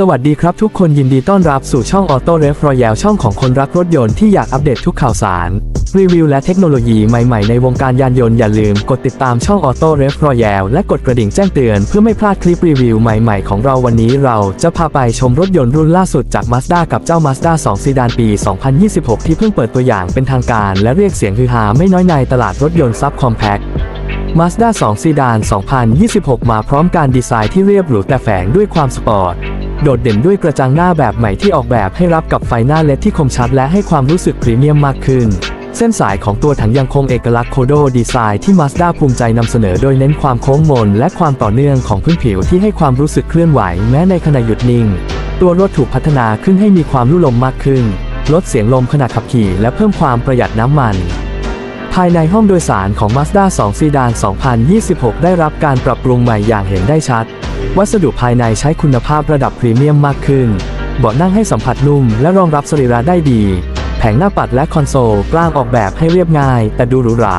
สวัสดีครับทุกคนยินดีต้อนรับสู่ช่อง Auto Refroyal ช่องของคนรักรถยนต์ที่อยากอัปเดตทุกข่าวสาร รีวิวและเทคโนโลยีใหม่ๆในวงการยานยนต์อย่าลืมกดติดตามช่อง Auto Refroyal และกดกระดิ่งแจ้งเตือนเพื่อไม่พลาดคลิปรีวิวใหม่ๆของเราวันนี้เราจะพาไปชมรถยนต์รุ่นล่าสุดจาก Mazda กับเจ้า Mazda 2 ซีดานปี 2026 ที่เพิ่งเปิดตัวอย่างเป็นทางการ และเรียกเสียงฮือฮาไม่น้อยในตลาดรถยนต์ซับคอมแพค Mazda 2 ซีดาน 2026 มาพร้อมการดีไซน์ที่เรียบหรูแต่แฝงด้วยความสปอร์ต โดดเด่นด้วยกระจังหน้าแบบใหม่ที่ออกแบบให้รับกับไฟหน้าเลดที่คมชัดและให้ความรู้สึกพรีเมียมมากขึ้น เส้นสายของตัวถังยังคงเอกลักษณ์โคโดดีไซน์ที่ Mazda ภูมิใจนำเสนอโดยเน้นความโค้งมน และความต่อเนื่องของพื้นผิวที่ให้ความรู้สึกเคลื่อนไหวแม้ในขณะหยุดนิ่ง ตัวรถถูกพัฒนาขึ้นให้มีความลู่ลมมากขึ้น ลดเสียงลมขณะขับขี่ และเพิ่มความประหยัดน้ำมันภายในห้องโดยสารของ Mazda 2ซีดาน2026 ได้รับการปรับปรุงใหม่อย่างเห็นได้ชัด วัสดุภายในใช้คุณภาพระดับพรีเมียมมากขึ้น เบาะนั่งให้สัมผัสนุ่มและรองรับสรีระได้ดี แผงหน้าปัดและคอนโซลกลางออกแบบให้เรียบง่าย แต่ดูหรูหรา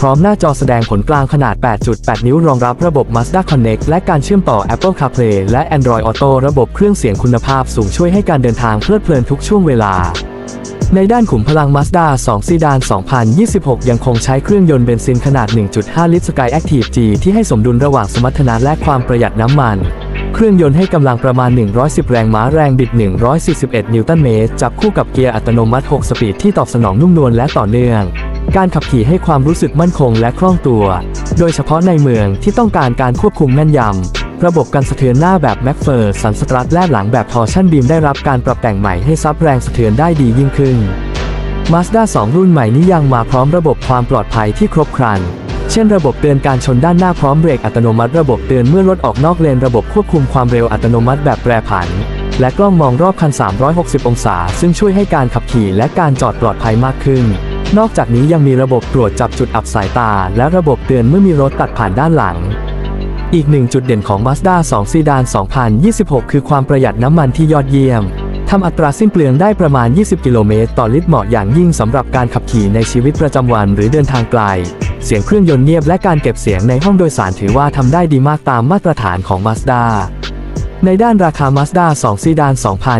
พร้อมหน้าจอแสดงผลกลางขนาด 8.8 นิ้วรองรับระบบ Mazda Connect และการเชื่อมต่อ Apple CarPlay และ Android Auto ระบบเครื่องเสียงคุณภาพสูงช่วยให้การเดินทางเพลิดเพลินทุกช่วงเวลา ในด้านขุมพลัง Mazda 2ซีดาน2026 ยังคงใช้เครื่องยนต์เบนซินขนาด 1.5 ลิตร Sky Active G ที่ให้สมดุลระหว่างสมรรถนะและความประหยัดน้ำมัน เครื่องยนต์ให้กำลังประมาณ 110 แรงม้าแรงบิด 141 นิวตันเมตร จับคู่กับเกียร์อัตโนมัติ 6 สปีดที่ตอบสนองนุ่มนวลและต่อเนื่อง การขับขี่ให้ความรู้สึกมั่นคงและคล่องตัว โดยเฉพาะในเมืองที่ต้องการการควบคุมแม่นยำ ระบบกันสะเทือนหน้าแบบแม็กเฟอร์สันสตรัทและหลังแบบทอร์ชั่นบีมได้รับการปรับแต่งใหม่ให้ซับแรงสะเทือนได้ดียิ่งขึ้น Mazda 2 รุ่นใหม่นี้ยังมาพร้อมระบบความปลอดภัยที่ครบครัน เช่นระบบเตือนการชนด้านหน้าพร้อมเบรกอัตโนมัติระบบเตือนเมื่อรถออกนอกเลนระบบควบคุมความเร็วอัตโนมัติแบบแปรผัน และกล้องมองรอบคัน 360 องศา ซึ่งช่วยให้การขับขี่และการจอดปลอดภัยมากขึ้น นอกจากนี้ยังมีระบบตรวจจับจุดอับสายตา และระบบเตือนเมื่อมีรถตัดผ่านด้านหลัง อีกหนึ่งจุดเด่นของ Mazda 2ซีดาน2026 คือความประหยัดน้ำมันที่ยอดเยี่ยม ทำอัตราสิ้นเปลืองได้ประมาณ 20 กิโลเมตรต่อลิตรเหมาะอย่างยิ่งสำหรับการขับขี่ในชีวิตประจำวันหรือเดินทางไกล เสียงเครื่องยนต์เงียบและการเก็บเสียงในห้องโดยสารถือว่าทำได้ดีมากตามมาตรฐานของ Mazda ในด้านราคา Mazda 2ซีดาน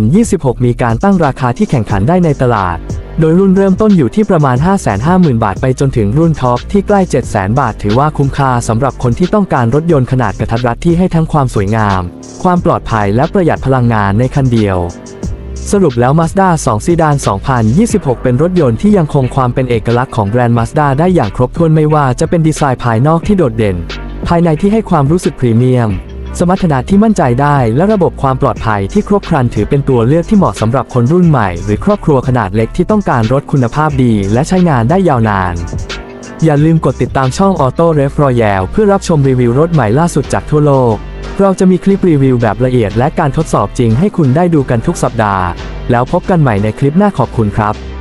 2026 มีการตั้งราคาที่แข่งขันได้ในตลาด โดยรุ่นเริ่มต้นอยู่ที่ประมาณ 550,000 บาทไปจนถึงรุ่นท็อปที่ใกล้ 700,000 บาท ถือว่าคุ้มค่าสำหรับคนที่ต้องการรถยนต์ขนาดกระทัดรัดที่ให้ทั้งความสวยงาม ความปลอดภัยและประหยัดพลังงานในคันเดียวสรุปแล้ว Mazda 2ซีดาน2026 เป็นรถยนต์ที่ยังคงความเป็นเอกลักษณ์ของแบรนด์ Mazda ได้อย่างครบถ้วนไม่ว่าจะเป็นดีไซน์ภายนอกที่โดดเด่น ภายในที่ให้ความรู้สึกพรีเมียม สมรรถนะที่มั่นใจได้และระบบความปลอดภัยที่ครบครันถือเป็นตัวเลือกที่เหมาะสำหรับคนรุ่นใหม่ หรือครอบครัวขนาดเล็กที่ต้องการรถคุณภาพดีและใช้งานได้ยาวนาน อย่าลืมกดติดตามช่อง Auto r e f r o y a l เพื่อรับชมรีวิวรถใหม่ล่าสุดจากทั่วโลก เราจะมีคลิปรีวิวแบบละเอียดและการทดสอบจริงให้คุณได้ดูกันทุกสัปดาห์ แล้วพบกันใหม่ในคลิปหน้าขอบคุณครับ